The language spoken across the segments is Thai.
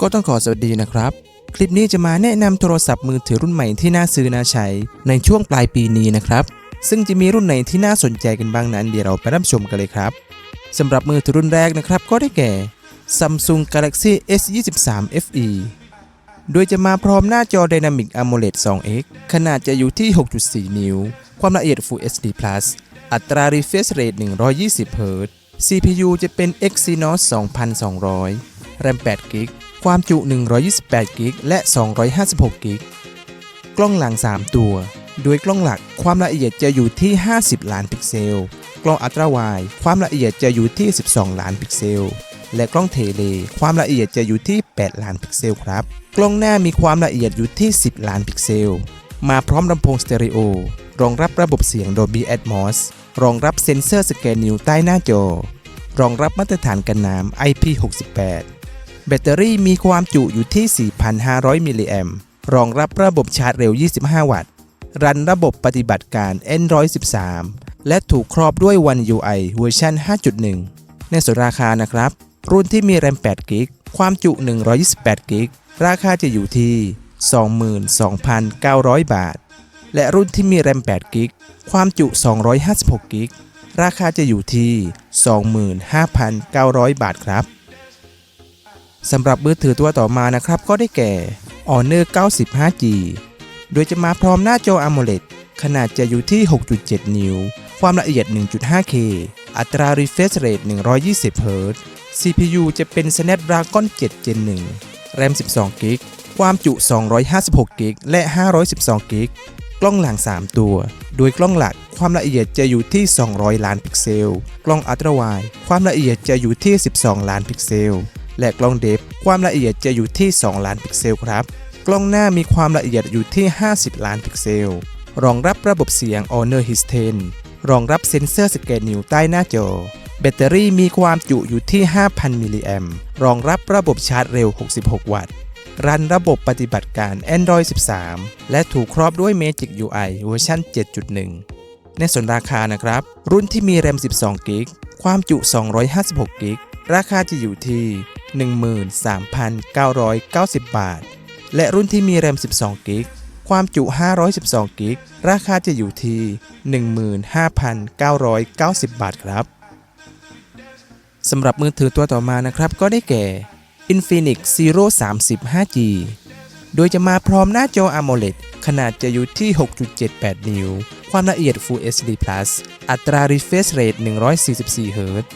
ก็ต้องขอสวัสดีนะครับ คลิปนี้จะมาแนะนำโทรศัพท์มือถือรุ่นใหม่ที่น่าซื้อน่าใช้ในช่วงปลายปีนี้นะครับ ซึ่งจะมีรุ่นไหนที่น่าสนใจกันบ้างนั้นเดี๋ยวเราไปรับชมกันเลยครับสำหรับมือถือรุ่นแรกนะครับก็ได้แก่ Samsung Galaxy S23 FE โดยจะมาพร้อมหน้าจอ Dynamic AMOLED 2X ขนาดจะอยู่ที่ 6.4 นิ้ว ความละเอียด Full HD+ อัตรา refresh rate 120 Hz CPU จะเป็น Exynos 2200 RAM 8 g b ความจุ 128 g b และ 256 g b กกล้องหลัง 3 ตัว โดยกล้องหลักความละเอียดจะอยู่ที่ 50 ล้านพิกเซล กล้องอัลตร้าไวด์ความละเอียดจะอยู่ที่ 12 ล้านพิกเซล และกล้องเทเล ความละเอียดจะอยู่ที่ 8 ล้านพิกเซลครับ กล้องหน้ามีความละเอียดอยู่ที่ 10 ล้านพิกเซล มาพร้อมลำโพงสเตอริโอ รองรับระบบเสียง Dolby Atmos รองรับเซ็นเซอร์สแกนนิ้วใต้หน้าจอ รองรับมาตรฐานกันน้ำ IP68 แบตเตอรี่มีความจุอยู่ที่ 4,500 มิลลิแอมป์รองรับระบบชาร์จเร็ว 25 วัตต์ รันระบบปฏิบัติการ Android 13 และถูกครอบด้วย One UI เวอร์ชัน5.1 ในส่วนราคานะครับ รุ่นที่มี RAM 8 g b ความจุ 128 g b ราคาจะอยู่ที่ 22,900 บาท และรุ่นที่มี RAM 8 g b ความจุ 256 g b ราคาจะอยู่ที่ 25,900 บาทครับ สำหรับมือถือตัวต่อมานะครับ ก็ได้แก่ Honor 95G โดยจะมาพร้อมหน้าจอ AMOLED ขนาดจะอยู่ที่ 6.7 นิ้ว ความละเอียด 1.5K อัตรา refresh rate 120 Hz CPU จะเป็น Snapdragon 7 Gen 1 RAM 12 g b ความจุ 256 g b และ 512 g b กล้องหลัง 3 ตัว โดยกล้องหลักความละเอียดจะอยู่ที่ 200 ล้านพิกเซล กล้องอัตราไวความละเอียดจะอยู่ที่ 12 ล้านพิกเซล และกล้องเดฟความละเอียดจะอยู่ที่ 2 ล้านพิกเซลครับ กล้องหน้ามีความละเอียดอยู่ที่ 50 ล้านพิกเซล รองรับระบบเสียง Honor His 10 รองรับเซ็นเซอร์สแกนนิ้วใต้หน้าจอ แบตเตอรี่มีความจุอยู่ที่ 5,000 มิลลิแอมรองรับระบบชาร์จเร็ว 66 วัตต์ รันระบบปฏิบัติการ Android 13 และถูกครอบด้วย Magic UI เวอร์ชัน7.1ในส่วนราคานะครับ รุ่นที่มี RAM 12 g b ความจุ 256 g b ราคาจะอยู่ที่ 13,990 บาท และรุ่นที่มี RAM 12 g b ความจุ 512 g b ราคาจะอยู่ที่ 15,990 บาทครับ สำหรับมือถือตัวต่อมานะครับก็ได้แก่ Infinix Zero 30 5G โดยจะมาพร้อมหน้าจอ AMOLED ขนาดจะอยู่ที่ 6.78 นิ้ว ความละเอียด Full HD+ อัตรา refresh rate 144 Hz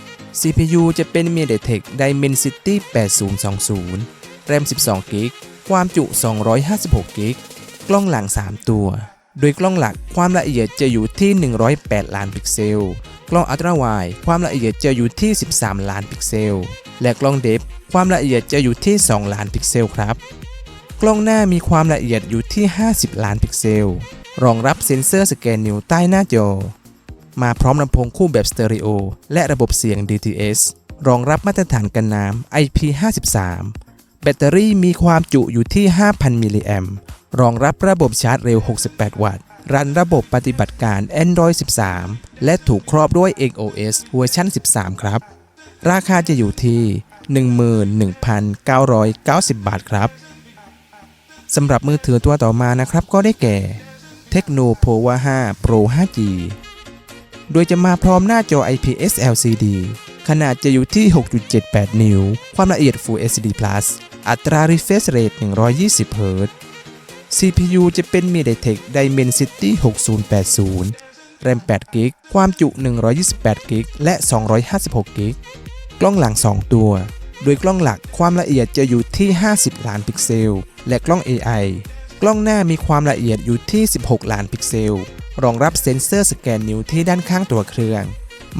CPU จะเป็น MediaTek Dimensity 8020 RAM 12 g b ความจุ 256 g b กล้องหลัง 3 ตัว โดยกล้องหลักความละเอียดจะอยู่ที่ 108 ล้านพิกเซล กล้องอัลตร้าไวด์ความละเอียดจะอยู่ที่ 13 ล้านพิกเซล และกล้องเดฟความละเอียดจะอยู่ที่ 2 ล้านพิกเซลครับ กล้องหน้ามีความละเอียดอยู่ที่ 50 ล้านพิกเซล รองรับเซ็นเซอร์สแกนนิ้วใต้หน้าจอ มาพร้อมลำโพงคู่แบบสเตอริโอและระบบเสียง DTS รองรับมาตรฐานกันน้ำ IP53 แบตเตอรี่มีความจุอยู่ที่ 5,000 มิลลิแอมรองรับระบบชาร์จเร็ว 68 วัตต์ รันระบบปฏิบัติการ Android 13 และถูกครอบด้วย XOS เวอร์ชัน13 ครับ ราคาจะอยู่ที่ 11,990 บาทครับ สำหรับมือถือตัวต่อมานะครับก็ได้แก่ Techno Power 5 Pro 5G โดยจะมาพร้อมหน้าจอ IPS LCD ขนาดจะอยู่ที่ 6.78 นิ้ว ความละเอียด Full HD+ อัตรา refresh rate 120 Hz CPU จะเป็น MediaTek Dimensity 6080 RAM 8 g b ความจุ 128 g b และ 256 g b กล้องหลัง 2 ตัว โดยกล้องหลักความละเอียดจะอยู่ที่ 50 ล้านพิกเซล และกล้อง AI กล้องหน้ามีความละเอียดอยู่ที่ 16 ล้านพิกเซล รองรับเซ็นเซอร์สแกนนิ้วที่ด้านข้างตัวเครื่อง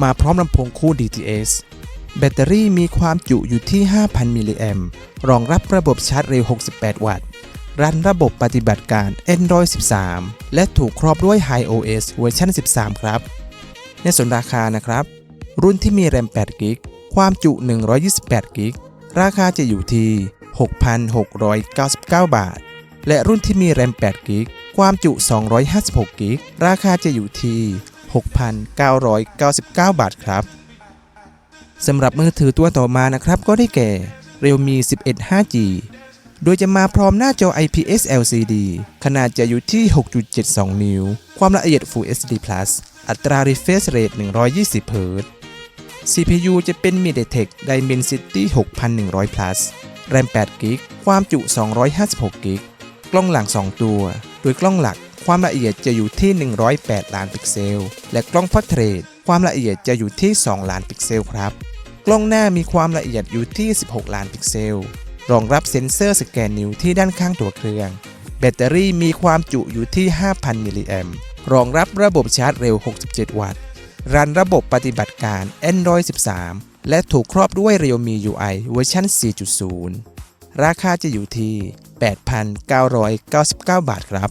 มาพร้อมลำโพงคู่ DTS แบตเตอรี่มีความจุอยู่ที่ 5,000 มิลลิแอมป์รองรับระบบชาร์จเร็ว 68 วัตต์ รันระบบปฏิบัติการ Android 13 และถูกครอบด้วย HiOS เวอร์ชัน13 ครับ ในส่วนราคานะครับ รุ่นที่มี RAM 8 g b ความจุ 128 g b ราคาจะอยู่ที่ 6,699 บาท และรุ่นที่มี RAM 8 g b ความจุ 256 g b ราคาจะอยู่ที่ 6,999 บาทครับสำหรับมือถือตัวต่อมานะครับก็ได้แก่ Realme 11 5G โดยจะมาพร้อมหน้าจอ IPS LCD ขนาดจะอยู่ที่ 6.72 นิ้ว ความละเอียด Full HD Plus อัตรา refresh rate 120 Hz CPU จะเป็น MediaTek Dimensity 6100 Plus RAM 8 GB ความจุ 256 GB กล้องหลัง 2 ตัว โดยกล้องหลักความละเอียดจะอยู่ที่ 108 ล้านพิกเซล และกล้องพอร์เทรตความละเอียดจะอยู่ที่ 2 ล้านพิกเซลครับ กล้องหน้ามีความละเอียดอยู่ที่ 16 ล้านพิกเซล รองรับเซ็นเซอร์สแกนนิ้วที่ด้านข้างตัวเครื่อง แบตเตอรี่มีความจุอยู่ที่ 5,000 มิลลิแอมรองรับระบบชาร์จเร็ว 67 วัตต์ รันระบบปฏิบัติการ Android 13 และถูกครอบด้วย Realme UI เวอร์ชัน4.0 ราคาจะอยู่ที่ 8,999 บาทครับ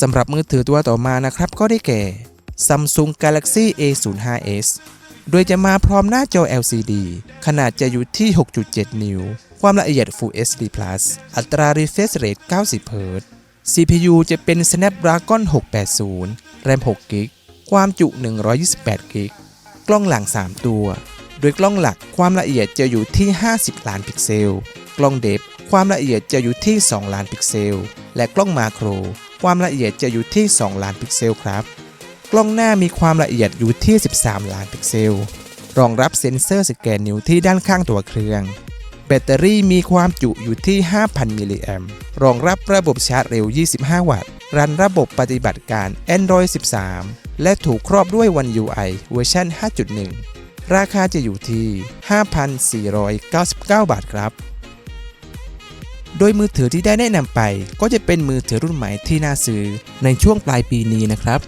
สำหรับมือถือตัวต่อมานะครับก็ได้แก่ Samsung Galaxy A05s โดยจะมาพร้อมหน้าจอ LCD ขนาดจะอยู่ที่ 6.7 นิ้ว ความละเอียด Full HD Plus อัตรา refresh rate 90 Hz CPU จะเป็น Snapdragon 680 RAM 6 GB ความจุ 128 GB กล้องหลัง 3 ตัว ดยกล้องหลักความละเอียดจะอยู่ที่ 50 ล้านพิกเซล กล้องเดฟความละเอียดจะอยู่ที่ 2 ล้านพิกเซล และกล้องมาโคร ความละเอียดจะอยู่ที่ 2 ล้านพิกเซลครับ กล้องหน้ามีความละเอียดอยู่ที่ 13 ล้านพิกเซล รองรับเซ็นเซอร์สแกนนิ้วที่ด้านข้างตัวเครื่อง แบตเตอรี่มีความจุอยู่ที่ 5,000 มิลลิแอมรองรับระบบชาร์จเร็ว 25 วัตต์ รันระบบปฏิบัติการ Android 13 และถูกครอบด้วย One UI เวอร์ชัน5.1 ราคาจะอยู่ที่ 5,499 บาทครับ โดยมือถือที่ได้แนะนำไปก็จะเป็นมือถือรุ่นใหม่ที่น่าซื้อในช่วงปลายปีนี้นะครับ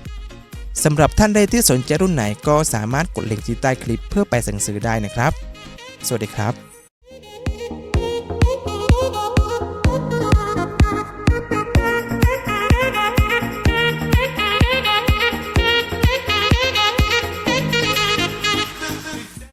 สำหรับท่านใดที่สนใจรุ่นไหนก็สามารถกดลิงก์ที่ใต้คลิปเพื่อไปสั่งซื้อได้นะครับ สวัสดีครับ